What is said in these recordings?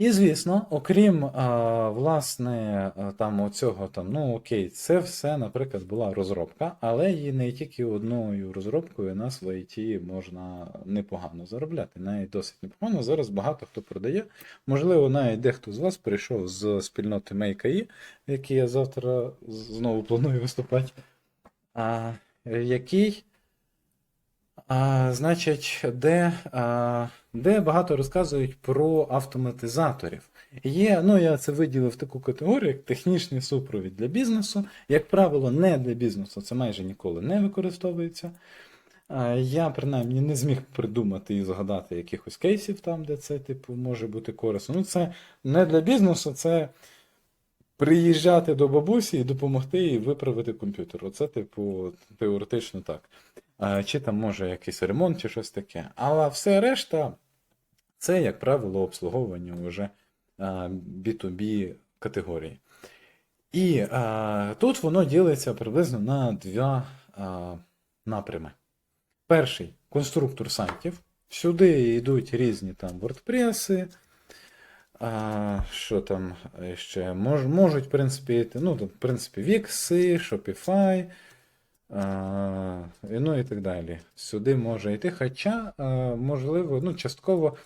І, звісно, окрім а, власне там оцього там, ну окей, це все, наприклад, була розробка, але і не тільки одною розробкою нас в ІТ можна непогано заробляти. Навіть досить непогано. Зараз багато хто продає. Можливо, навіть дехто з вас прийшов з спільноти Make.ai, в якій я завтра знову планую виступати, а, який а, значить, де, а, де багато розказують про автоматизаторів. Є, ну я це виділив таку категорію, як технічний супровід для бізнесу. Як правило, не для бізнесу, це майже ніколи не використовується. Я принаймні не зміг придумати і згадати якихось кейсів там, де це, типу, може бути корисно. Ну, це не для бізнесу, це приїжджати до бабусі і допомогти їй виправити комп'ютер. Оце, типу, теоретично так. Чи там може якийсь ремонт, чи щось таке. Але все решта, це, як правило, обслуговування вже B2B категорії. І а, тут воно ділиться приблизно на два а, напрями. Перший конструктор сайтів. Сюди йдуть різні там WordPress, а, що там ще мож, можуть, в принципі, йти, ну, в принципі, Wix, Shopify, а, ну і так далі. Сюди може йти. Хоча, а, можливо, ну, частково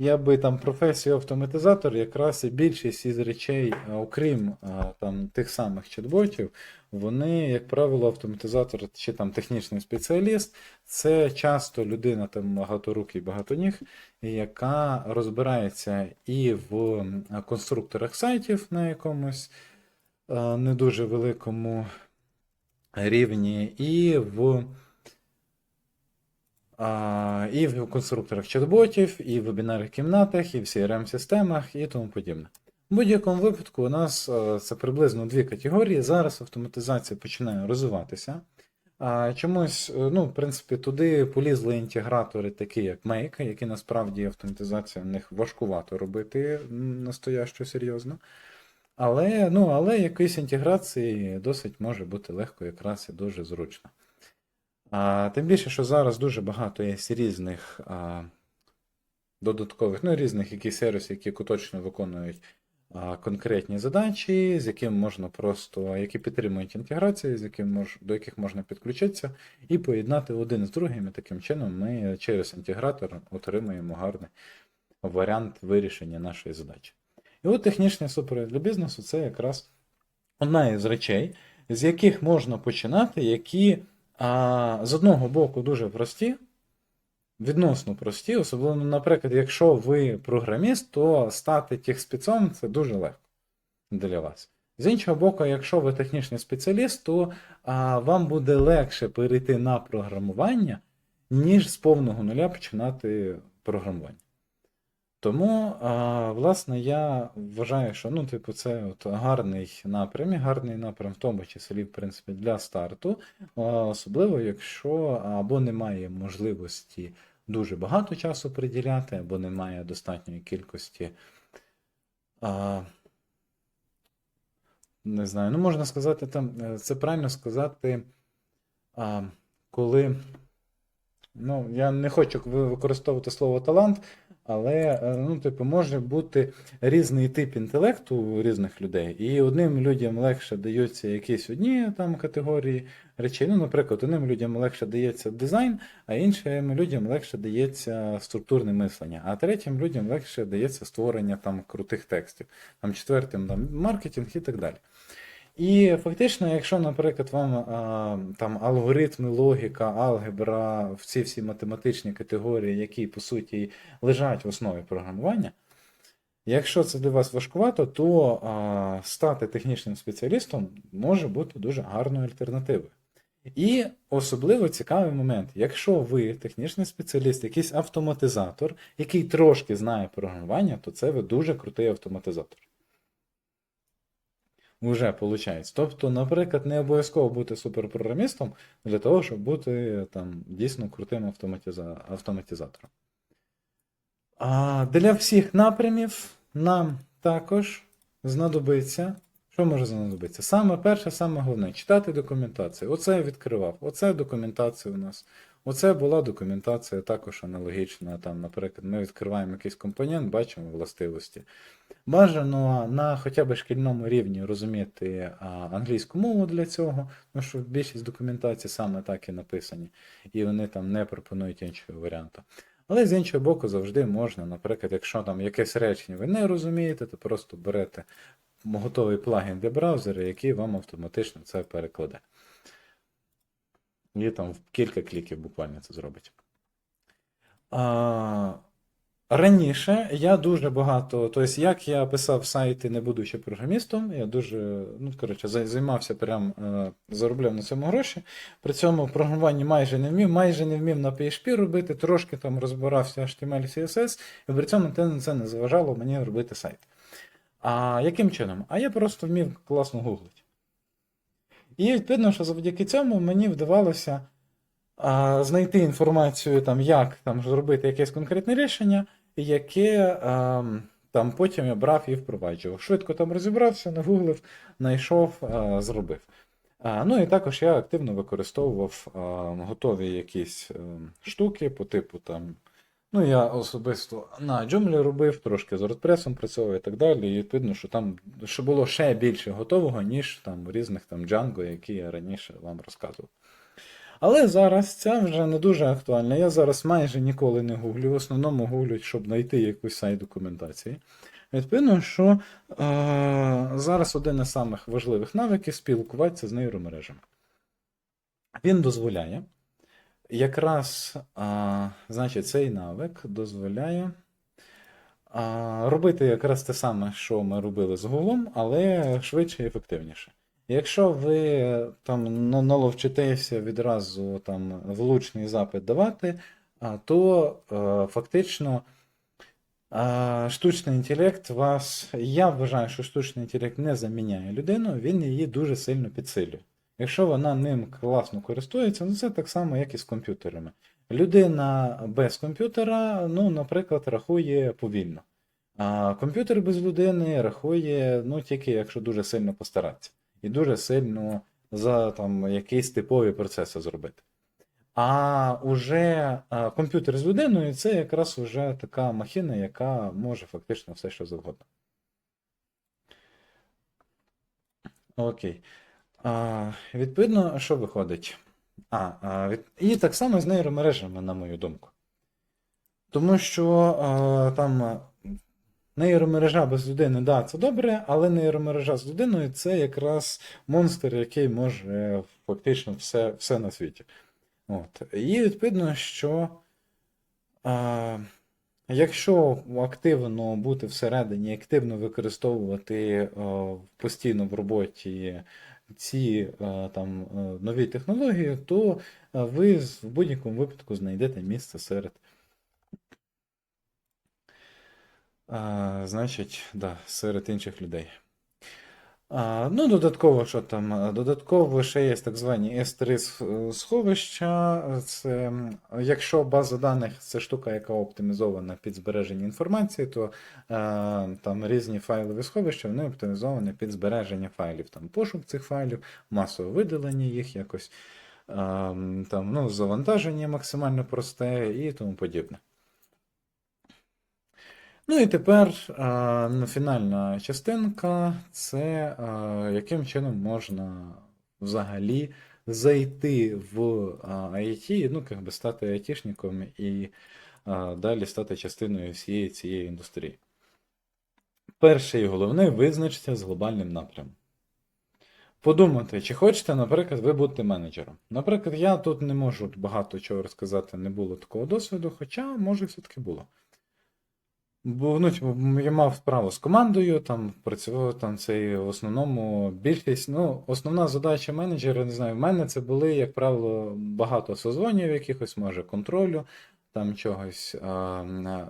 я би там професію автоматизатор, якраз і більшість із речей, окрім там, тих самих чат-ботів, вони, як правило, автоматизатор чи там технічний спеціаліст, це часто людина там багаторукий, багатоніг, яка розбирається і в конструкторах сайтів на якомусь не дуже великому рівні, і в, і в конструкторах чат-ботів, і в вебінарних кімнатах, і в CRM-системах, і тому подібне. В будь-якому випадку у нас е, це приблизно дві категорії. Зараз автоматизація починає розвиватися. Чомусь, е, ну, в принципі, туди полізли інтегратори, такі як Make, які насправді автоматизація в них важкувато робити настоящо серйозно. Але, ну, але якоїсь інтеграції досить може бути легко, якраз і дуже зручно. Тим більше, що зараз дуже багато є різних а, додаткових, ну, різних якісь сервісів, які точно виконують а, конкретні задачі, з яким можна просто, які підтримують інтеграцію, з яким мож, до яких можна підключитися і поєднати один з другим. І таким чином ми через інтегратор отримуємо гарний варіант вирішення нашої задачі. І от технічний супровід для бізнесу це якраз одна із речей, з яких можна починати, які а, з одного боку дуже прості, відносно прості, особливо, наприклад, якщо ви програміст, то стати техспецом це дуже легко для вас. З іншого боку, якщо ви технічний спеціаліст, то а, вам буде легше перейти на програмування, ніж з повного нуля починати програмування. Тому, а, власне, я вважаю, що ну, типу, це от гарний напрям, і гарний напрям в тому числі, в принципі, для старту, особливо, якщо або немає можливості дуже багато часу приділяти, або немає достатньої кількості. А, не знаю, ну можна сказати, там, е, це правильно сказати, а, коли. Ну, я не хочу використовувати слово талант, але е, ну, типу, може бути різний тип інтелекту у різних людей. І одним людям легше даються якісь одні там категорії речей. Ну, наприклад, одним людям легше дається дизайн, а іншим людям легше дається структурне мислення, а третім людям легше дається створення там крутих текстів, там четвертим там, маркетинг і так далі. І фактично, якщо, наприклад, вам а, там алгоритми, логіка, алгебра, ці всі математичні категорії, які по суті лежать в основі програмування, якщо це для вас важкувато, то а, стати технічним спеціалістом може бути дуже гарною альтернативою. І особливо цікавий момент, якщо ви технічний спеціаліст, якийсь автоматизатор, який трошки знає програмування, то це ви дуже крутий автоматизатор. Уже виходить. Тобто, наприклад, не обов'язково бути суперпрограмістом для того, щоб бути там дійсно крутим автоматиза... автоматизатором. А для всіх напрямів нам також знадобиться. Що може знадобитися? Саме перше, саме головне читати документацію. Оце я відкривав. Оце документація у нас. Оце була документація також аналогічна. Там, наприклад, ми відкриваємо якийсь компонент, бачимо властивості. Бажано на хоча б шкільному рівні розуміти англійську мову для цього, тому що більшість документацій саме так і написані, і вони там не пропонують іншого варіанту. Але з іншого боку, завжди можна, наприклад, якщо там якесь речення ви не розумієте, то просто берете готовий плагін для браузера, який вам автоматично це перекладе. І там кілька кліків буквально це зробить. А, раніше я дуже багато, тобто, як я писав сайти, не будучи програмістом, я дуже, ну, коротше, займався прям, е, заробляв на цьому гроші. При цьому програмуванні майже не вмів, майже не вмів на PHP робити, трошки там розбирався HTML, CSS, і при цьому це не заважало мені робити сайт. А яким чином? А я просто вмів класно гуглити. І відповідно, що завдяки цьому мені вдавалося а, знайти інформацію, там, як там, зробити якесь конкретне рішення, яке а, там, потім я брав і впроваджував. Швидко там розібрався, нагуглив, знайшов, а, зробив. А, ну і також я активно використовував а, готові якісь е, штуки по типу там. Ну, я особисто на Joomla робив, трошки з WordPress працював і так далі. І відповідно, що там що було ще більше готового, ніж там різних там Django, які я раніше вам розказував. Але зараз це вже не дуже актуально. Я зараз майже ніколи не гуглю. В основному гуглю, щоб знайти якусь сайт документації. Відповідно, що е, зараз один із самих важливих навиків спілкуватися з нейромережами. Він дозволяє якраз, а, значить, цей навик дозволяє а, робити якраз те саме, що ми робили з Гуглом, але швидше і ефективніше. Якщо ви там наловчитеся відразу там влучний запит давати, а, то е, фактично а, штучний інтелект вас. Я вважаю, що штучний інтелект не заміняє людину, він її дуже сильно підсилює. Якщо вона ним класно користується, ну це так само, як і з комп'ютерами. Людина без комп'ютера, ну, наприклад, рахує повільно. А комп'ютер без людини рахує, ну, тільки якщо дуже сильно постаратися. І дуже сильно за там, якісь типові процеси зробити. А уже комп'ютер з людиною це якраз уже така махіна, яка може фактично все, що завгодно. Окей. А, відповідно, що виходить? А, а, від... І так само з нейромережами, на мою думку. Тому що а, там нейромережа без людини, да, це добре, але нейромережа з людиною це якраз монстр, який може фактично все, все на світі. От. І відповідно, що а, якщо активно бути всередині, активно використовувати а, постійно в роботі ці там нові технології, то ви в будь-якому випадку знайдете місце серед. Значить, да, серед інших людей. Ну, додатково, що там? Додатково ще є так звані S3 сховища. Це, якщо база даних це штука, яка оптимізована під збереження інформації, то е, там різні файлові сховища, вони оптимізовані під збереження файлів. Там пошук цих файлів, масове видалення їх якось, е, там, ну, завантаження максимально просте і тому подібне. Ну і тепер а, ну, фінальна частинка це а, яким чином можна взагалі зайти в IT, ну, як би стати айтішником і а, далі стати частиною всієї цієї індустрії. Перше і головне визначитися з глобальним напрямом. Подумати, чи хочете, наприклад, ви бути менеджером. Наприклад, я тут не можу багато чого розказати, не було такого досвіду, хоча, може, все-таки було. Бо ну, типу, я мав справу з командою, там працював там цей в основному більшість. Ну, основна задача менеджера, не знаю, в мене це були, як правило, багато созвонів якихось, може, контролю, там чогось, а,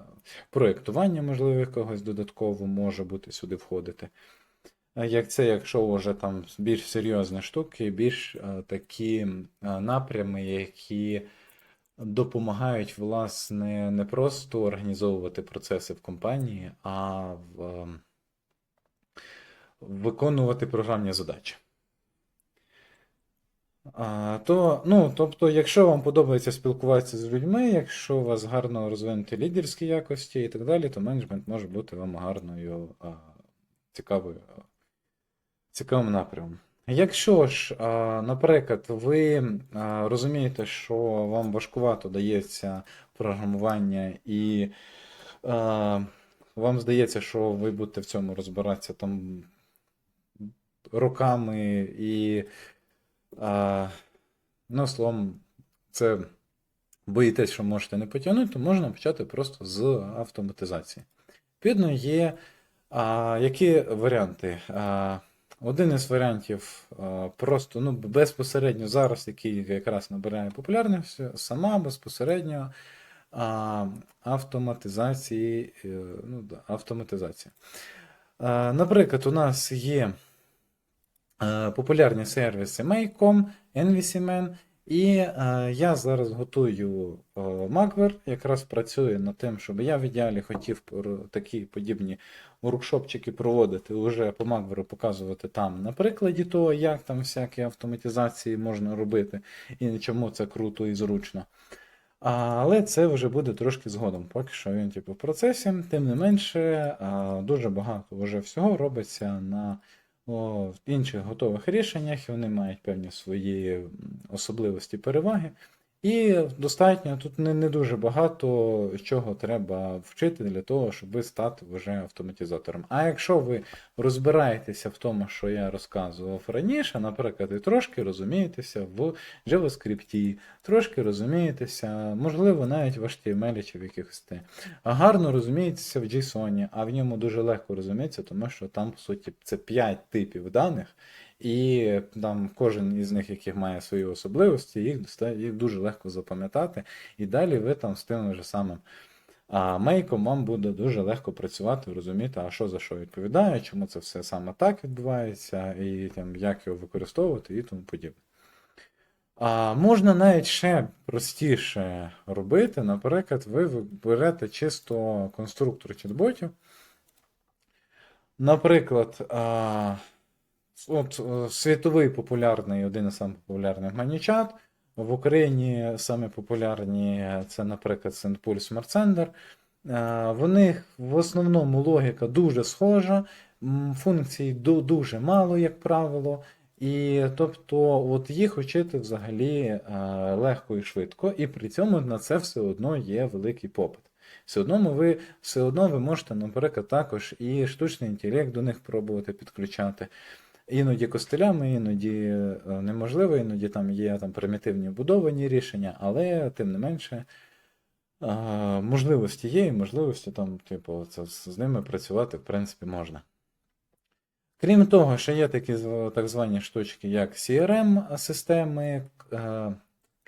проєктування, можливо, якогось додатково може бути сюди входити. Як це, якщо вже там більш серйозні штуки, більш а, такі а, напрями, які допомагають, власне, не просто організовувати процеси в компанії, а в, ем, виконувати програмні задачі. А, то, ну, тобто, якщо вам подобається спілкуватися з людьми, якщо у вас гарно розвинуті лідерські якості і так далі, то менеджмент може бути вам гарною, а, цікавою, цікавим напрямом. Якщо ж, наприклад, ви розумієте, що вам важкувато дається програмування і вам здається, що ви будете в цьому розбиратися там роками і ну, словом, це боїтесь, що можете не потягнути, то можна почати просто з автоматизації. Відповідно, є а, які варіанти? А, один із варіантів просто ну, безпосередньо зараз, який якраз набирає популярність, сама безпосередньо а, автоматизації. е, Ну, автоматизація. Наприклад, у нас є е, популярні сервіси Make.com, NVCMan, і е, я зараз готую е, Macver, якраз працюю над тим, щоб я в ідеалі хотів такі подібні воркшопчики проводити, уже по Macver показувати там на прикладі того, як там всякі автоматизації можна робити і чому це круто і зручно. Але це вже буде трошки згодом. Поки що він типу в процесі. Тим не менше, а, дуже багато вже всього робиться на в інших готових рішеннях, вони мають певні свої особливості переваги. І достатньо тут не, не дуже багато чого треба вчити для того, щоб стати вже автоматизатором. А якщо ви розбираєтеся в тому, що я розказував раніше, наприклад, і трошки розумієтеся в JavaScript, трошки розумієтеся, можливо, навіть в HTML чи в якихось те. Гарно розумієтеся в JSON, а в ньому дуже легко розуміється, тому що там, по суті, це 5 типів даних, і там кожен із них, яких має свої особливості, їх, їх дуже легко запам'ятати. І далі ви там з тим же самим а мейком вам буде дуже легко працювати, розуміти, а що за що відповідає, чому це все саме так відбувається, і там, як його використовувати і тому подібне. А можна навіть ще простіше робити. Наприклад, ви берете чисто конструктор чат-ботів. Наприклад, а, от е, світовий популярний, один із самих популярних ManyChat. В Україні саме популярні це, наприклад, Sender. Е, В них в основному логіка дуже схожа, функцій дуже мало, як правило. І тобто, от їх вчити взагалі е, легко і швидко, і при цьому на це все одно є великий попит. Все одно ви, все одно ви можете, наприклад, також і штучний інтелект до них пробувати підключати. Іноді костилями, іноді е, неможливо, іноді там є там примітивні будовані рішення, але тим не менше можливості є, і можливості там, типу, це, з ними працювати, в принципі, можна. Крім того, ще є такі так звані штучки, як CRM-системи, е,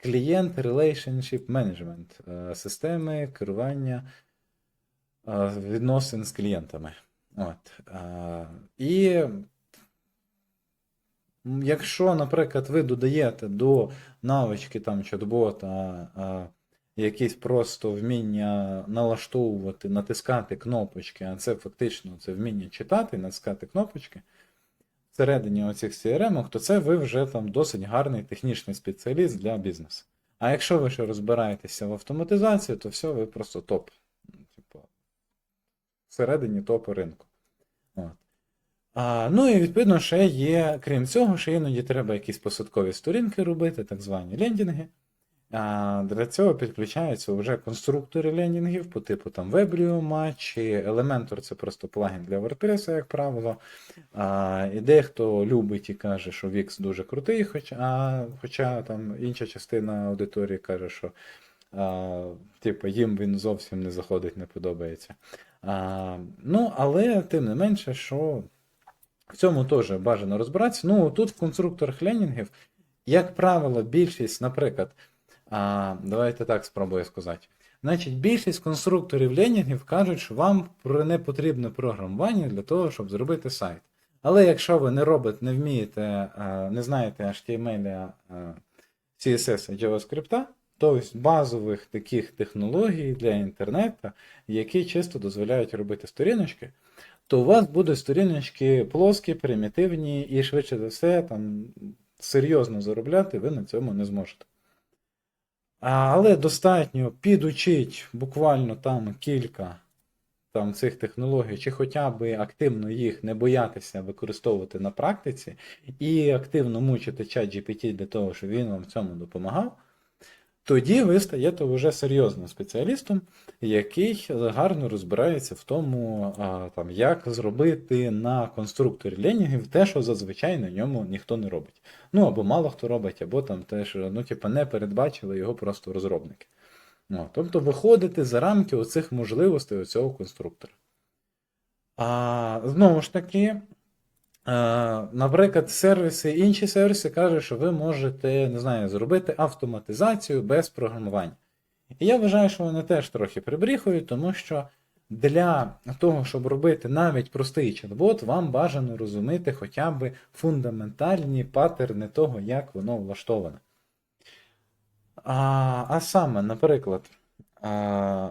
Client Relationship Management, е, системи керування відносин з клієнтами. От. І Якщо, наприклад, ви додаєте до навички там чат-бота а, якісь просто вміння налаштовувати, натискати кнопочки, а це фактично це вміння читати, натискати кнопочки всередині оцих CRM, то це ви вже там досить гарний технічний спеціаліст для бізнесу. А якщо ви ще розбираєтеся в автоматизації, то все, ви просто топ. Типу, всередині топу ринку. От. А, ну і відповідно ще є, крім цього, ще іноді треба якісь посадкові сторінки робити, так звані лендінги. А, для цього підключаються вже конструктори лендінгів по типу там WebRioma чи Elementor це просто плагін для WordPress, як правило. А, і дехто любить і каже, що Wix дуже крутий, хоча, а, хоча там інша частина аудиторії каже, що а, типу, їм він зовсім не заходить, не подобається. А, ну, але тим не менше, що. В цьому теж бажано розбиратися. Ну, тут в конструкторах ленінгів, як правило, більшість, наприклад, а, давайте так спробую сказати. Значить, більшість конструкторів ленінгів кажуть, що вам не потрібне програмування для того, щоб зробити сайт. Але якщо ви не робите, не вмієте, не знаєте HTML, CSS і JavaScript, то ось базових таких технологій для інтернету, які чисто дозволяють робити сторіночки, то у вас будуть сторіночки плоскі, примітивні, і швидше за все, там серйозно заробляти ви на цьому не зможете. Але достатньо підучить буквально там кілька там, цих технологій, чи хоча б активно їх не боятися використовувати на практиці, і активно мучити чат GPT для того, щоб він вам в цьому допомагав, тоді ви стаєте вже серйозним спеціалістом, який гарно розбирається в тому, там, як зробити на конструкторі ленінгів те, що зазвичай на ньому ніхто не робить. Ну або мало хто робить, або там теж ну, типу, не передбачили його просто розробники. Ну, тобто виходити за рамки оцих можливостей оцього конструктора. А, знову ж таки, наприклад, сервіси, інші сервіси кажуть, що ви можете, не знаю, зробити автоматизацію без програмування. І я вважаю, що вони теж трохи прибріхують, тому що для того, щоб робити навіть простий чат-бот, вам бажано розуміти хоча б фундаментальні паттерни того, як воно влаштоване. А, а саме, наприклад, а,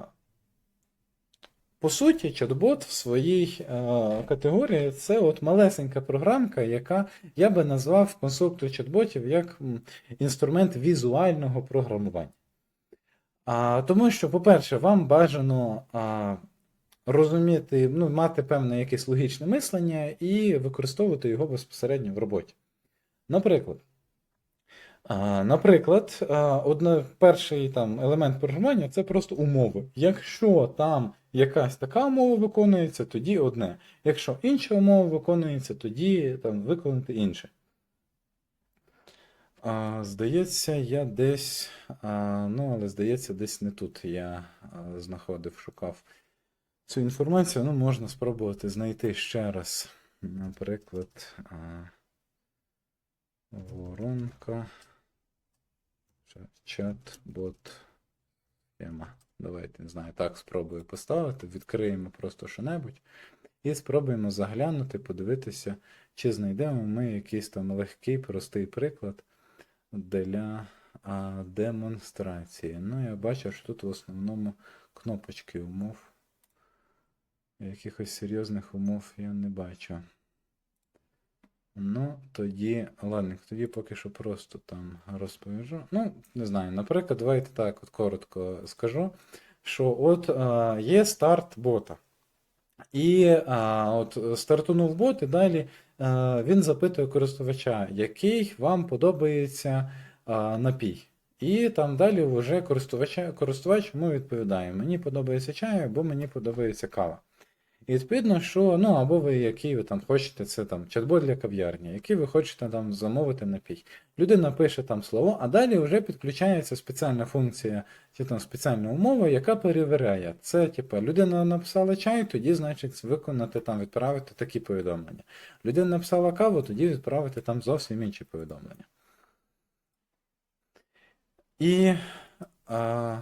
по суті, чат-бот в своїй е, категорії це от малесенька програмка, яка я би назвав конструктор чат-ботів як інструмент візуального програмування. А, тому що, по-перше, вам бажано а, розуміти, ну, мати певне якесь логічне мислення і використовувати його безпосередньо в роботі. Наприклад, Наприклад, одне, перший там, елемент програмування це просто умови. Якщо там якась така умова виконується, тоді одне. Якщо інша умова виконується, тоді там, виконати інше. Здається, я десь. Ну, але здається, десь не тут я знаходив, шукав цю інформацію. Ну, можна спробувати знайти ще раз. Наприклад, воронка. Чат-бот. Тема. Давайте, не знаю, так спробую поставити. Відкриємо просто що-небудь. І спробуємо заглянути, подивитися, чи знайдемо ми якийсь там легкий, простий приклад для а, демонстрації. Ну, я бачу, що тут в основному кнопочки умов. Якихось серйозних умов я не бачу. Ну, тоді, ладно, тоді поки що просто там розповіжу. Ну, не знаю, наприклад, давайте так от коротко скажу, що от а, є старт бота. І а, от стартунув бот, і далі а, він запитує користувача, який вам подобається а, напій. І там далі вже користувач йому відповідає: мені подобається чай, або мені подобається кава. І відповідно, що ну або ви який ви там хочете, це там чат-бот для кав'ярні, який ви хочете там замовити напій. Людина пише там слово, а далі вже підключається спеціальна функція чи там спеціальна умова, яка перевіряє. Це типу, людина написала чай, тоді, значить, виконати там, відправити такі повідомлення. Людина написала каву, тоді відправити там зовсім інші повідомлення. І. А...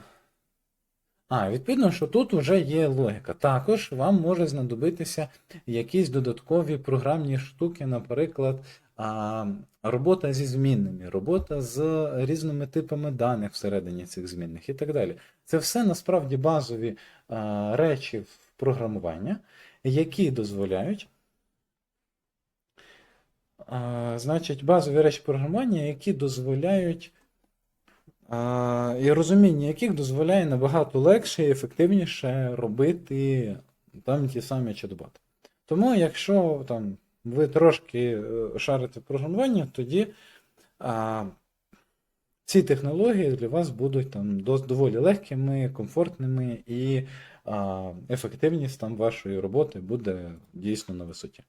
А, відповідно, що тут вже є логіка. Також вам може знадобитися якісь додаткові програмні штуки, наприклад, робота зі змінними, робота з різними типами даних всередині цих змінних і так далі. Це все насправді базові речі в програмування, які дозволяють. Значить, базові речі програмування, які дозволяють і розуміння яких дозволяє набагато легше і ефективніше робити там ті самі чат-боти. Тому, якщо там, ви трошки е, шарите в програмуванні, тоді а, ці технології для вас будуть там доволі легкими, комфортними і а, ефективність там вашої роботи буде дійсно на висоті.